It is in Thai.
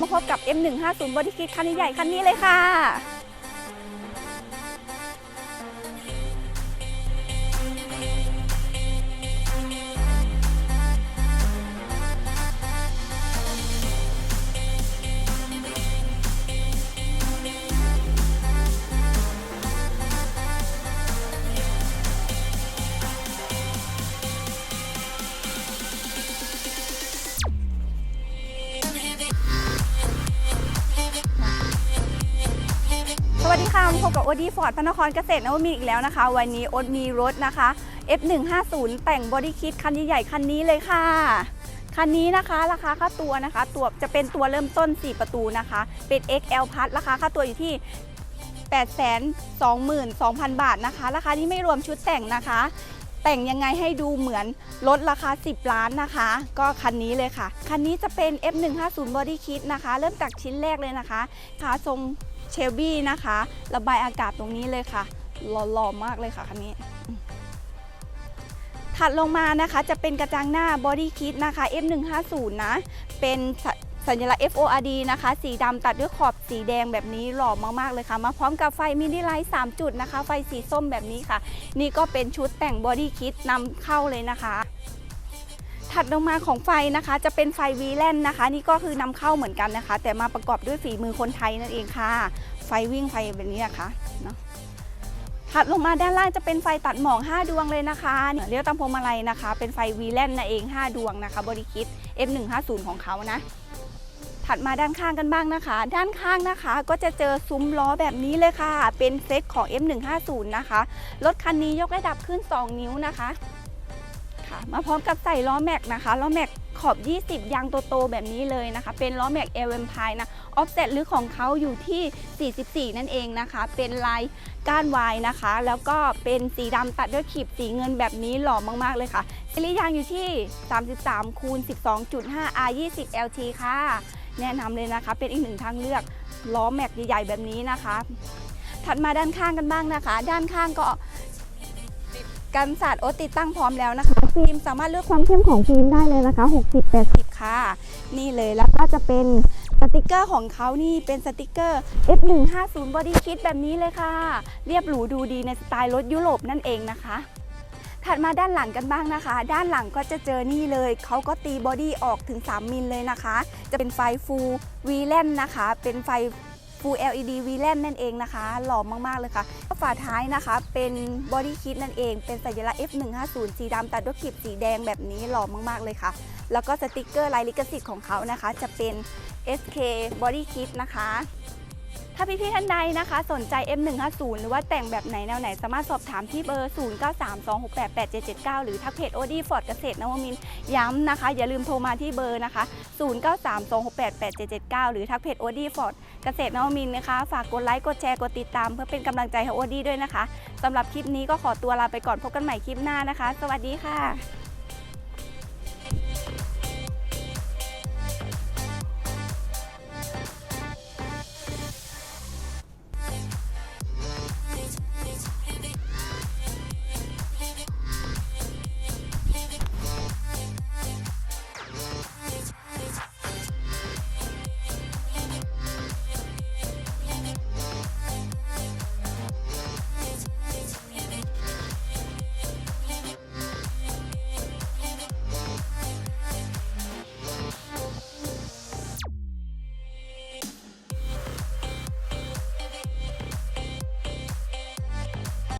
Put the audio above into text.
มาพบกับ M150 บอดี้คิดคันใหญ่คันนี้เลยค่ะ สวัสดีค่ะมพบกับโอดีฟอร์ดพระนครเกษตรนวมินอีกแล้วนะคะ วันนี้โอดมีรถนะคะ F150 แต่งบอดี้คิดคันใหญ่ๆคันนี้เลยค่ะ คันนี้นะคะราคาค่าตัวนะคะ ตัวจะเป็นตัวเริ่มต้น 4 ประตูนะคะ เป็น XL พัทราคาค่าตัวอยู่ที่ 822,000 บาทนะคะ ราคานี้ไม่รวมชุดแต่งนะคะ แต่งยังไงให้ดูเหมือนรถราคา 10 ล้านนะคะ ก็คันนี้เลยค่ะ คันนี้จะเป็น F150 Body Kit นะคะ เริ่มจากชิ้นแรกเลยนะคะขาทรงเชลบี้นะคะ ระบายอากาศตรงนี้เลยค่ะหล่อๆมากเลยค่ะคันนี้ถัดลงมานะคะจะเป็นกระจังหน้า Body Kit นะคะ F150 นะ เป็น สัญลักษณ์ FORD นะคะ สีดำตัดด้วยขอบสีแดงแบบนี้หล่อมากๆเลยค่ะ มาพร้อมกับไฟมินิไลท์3จุดนะคะ ไฟสีส้มแบบนี้ค่ะ นี่ก็เป็นชุดแต่ง Body Kit นำเข้าเลยนะคะถัดลงมาของไฟนะคะจะเป็นไฟวีแลนนะคะ นี่ก็คือนำเข้าเหมือนกันนะคะ แต่มาประกอบด้วยฝีมือคนไทยนั่นเองค่ะ ไฟวิ่งไฟแบบนี้นะคะเนาะถัดลงมาด้านล่างจะเป็นไฟตัดหมอก5ดวงเลยนะคะเนี่ยเรียกตามพวงมาลัยนะคะ เป็นไฟวีแลนนั่นเอง 5 ดวงนะคะบริคิด F150 ของเขานะ ถัดมาด้านข้างกันบ้างนะคะ ด้านข้างนะคะ ก็จะเจอซุ้มล้อแบบนี้เลยค่ะ เป็นเซตของ F150 นะคะ รถคันนี้ยกระดับขึ้น 2 นิ้วนะคะค่ะมาพร้อมกับใส่ล้อแม็กนะคะ ล้อแม็กขอบ 20 ยางโตๆแบบนี้เลยนะคะ เป็นล้อแม็กเอเวมพายนะ ออฟเซ็ตหรือของเขาอยู่ที่ 44 นั่นเองนะคะ เป็นลายก้านวายนะคะ แล้วก็เป็นสีดำตัดด้วยขีบสีเงินแบบนี้หล่อมากๆเลยค่ะซีรีส์ยางอยู่ที่ 33คูณ12.5 R 20 LT ค่ะ แนะนำเลยนะคะ เป็นอีกหนึ่งทางเลือกล้อแม็กใหญ่ๆแบบนี้นะคะ ถัดมาด้านข้างกันบ้างนะคะ ด้านข้างก็กันสาดโอตติดตั้งพร้อมแล้วนะคะฟิล์มสามารถเลือกความเข้มของฟิล์มได้เลยนะคะ 60-80 ค่ะ นี่เลยแล้วก็จะเป็นสติกเกอร์ของเขานี่เป็นสติกเกอร์ F150 Body Kit แบบนี้เลยค่ะ เรียบหรูดูดีในสไตล์รถยุโรปนั่นเองนะคะ ถัดมาด้านหลังกันบ้างนะคะ ด้านหลังก็จะเจอนี่เลย เขาก็ตีบอดี้ออกถึง 3 มิลเลยนะคะ จะเป็นไฟฟูลวีแลนนะคะ เป็นไฟฟูล LED วีแลนนั่นเองนะคะ หล่อมาก ๆ เลยค่ะฝาท้ายนะคะ เป็นบอดี้คิดนั่นเอง เป็นสัญลักษณ์ F150 สีดำตัดด้วยขีดสีแดงแบบนี้หล่อมาก ๆ เลยค่ะ แล้วก็สติกเกอร์ลายลิขสิทธิ์ของเขานะคะ จะเป็น SK Body Kit นะคะ ถ้าพี่ๆท่านใดนะคะ สนใจ M150 หรือว่าแต่งแบบไหนแนวไหน สามารถสอบถามที่เบอร์ 0932688779 หรือทักเพจโอดีฟอร์ดเกษตรนวมินย้ำนะคะ อย่าลืมโทรมาที่เบอร์นะคะ 0932688779 หรือทักเพจโอดีฟอร์ดเกษตรนวมินนะคะ ฝากกดไลค์ กดแชร์ กดติดตาม เพื่อเป็นกำลังใจให้โอดีด้วยนะคะสำหรับคลิปนี้ก็ขอตัวลาไปก่อนพบกันใหม่คลิปหน้านะคะ สวัสดีค่ะ